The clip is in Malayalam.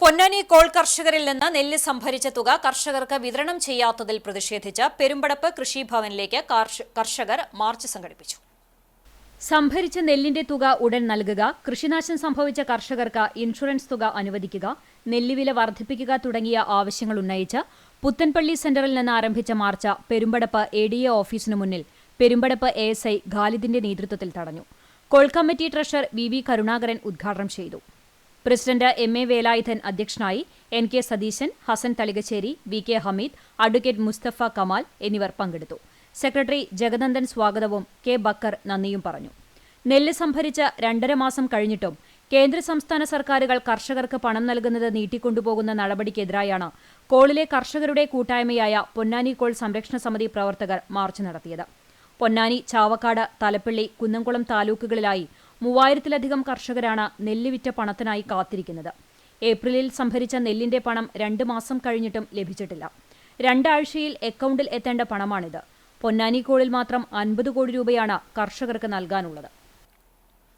പൊന്നാനി കോൾ കർഷകരിൽ നിന്ന് നെല്ല് സംഭരിച്ച തുക കർഷകർക്ക് വിതരണം ചെയ്യാത്തതിൽ പ്രതിഷേധിച്ച് പെരുമ്പടപ്പ് കൃഷിഭവനിലേക്ക് കാർഷ- കർഷകർ മാർച്ച് സംഘടിപ്പിച്ചു. സംഭരിച്ച നെല്ലിന്റെ തുക ഉടൻ നൽകുക കൃഷിനാശം സംഭവിച്ച കർഷകർക്ക് ഇൻഷുറൻസ് തുക അനുവദിക്കുക നെല്ലുവില വർദ്ധിപ്പിക്കുക തുടങ്ങിയ ആവശ്യങ്ങൾ ഉന്നയിച്ച് പുത്തൻപള്ളി സെന്ററിൽ നിന്ന് ആരംഭിച്ച march Perumpadappu A D A ഓഫീസിനു മുന്നിൽ പെരുമ്പടപ്പ് എ എസ് ഐ ഖാലിദിന്റെ നേതൃത്വത്തിൽ തടഞ്ഞു. Call committee treasurer V V Karunakaran ഉദ്ഘാടനം ചെയ്തു. പ്രസിഡന്റ് എം എ വേലായുധൻ അധ്യക്ഷനായി N K Satheesan Hassan Thalikassery V K Hameed advocate Musthafa Kamal എന്നിവർ പങ്കെടുത്തു. സെക്രട്ടറി ജഗനന്ദൻ സ്വാഗതവും കെ ബക്കർ നന്ദിയും പറഞ്ഞു. നെല്ല് സംഭരിച്ച രണ്ടര മാസം കഴിഞ്ഞിട്ടും കേന്ദ്ര സംസ്ഥാന സർക്കാരുകൾ കർഷകർക്ക് പണം നൽകുന്നത് നീട്ടിക്കൊണ്ടുപോകുന്ന നടപടിക്കെതിരായാണ് കോളിലെ കർഷകരുടെ കൂട്ടായ്മയായ പൊന്നാനി കോൾ സംരക്ഷണ സമിതി പ്രവർത്തകർ മാർച്ച് നടത്തിയത്. പൊന്നാനി ചാവക്കാട് തലപ്പള്ളി കുന്നംകുളം താലൂക്കുകളിലായി മൂവായിരത്തിലധികം കർഷകരാണ് നെല്ല് വിറ്റ പണത്തിനായി കാത്തിരിക്കുന്നത്. ഏപ്രിലിൽ സംഭരിച്ച നെല്ലിന്റെ പണം രണ്ട് മാസം കഴിഞ്ഞിട്ടും ലഭിച്ചിട്ടില്ല. രണ്ടാഴ്ചയിൽ അക്കൗണ്ടിൽ എത്തേണ്ട പണമാണിത്. പൊന്നാനിക്കോളിൽ മാത്രം അൻപത് കോടി രൂപയാണ് കർഷകർക്ക് നൽകാനുള്ളത്.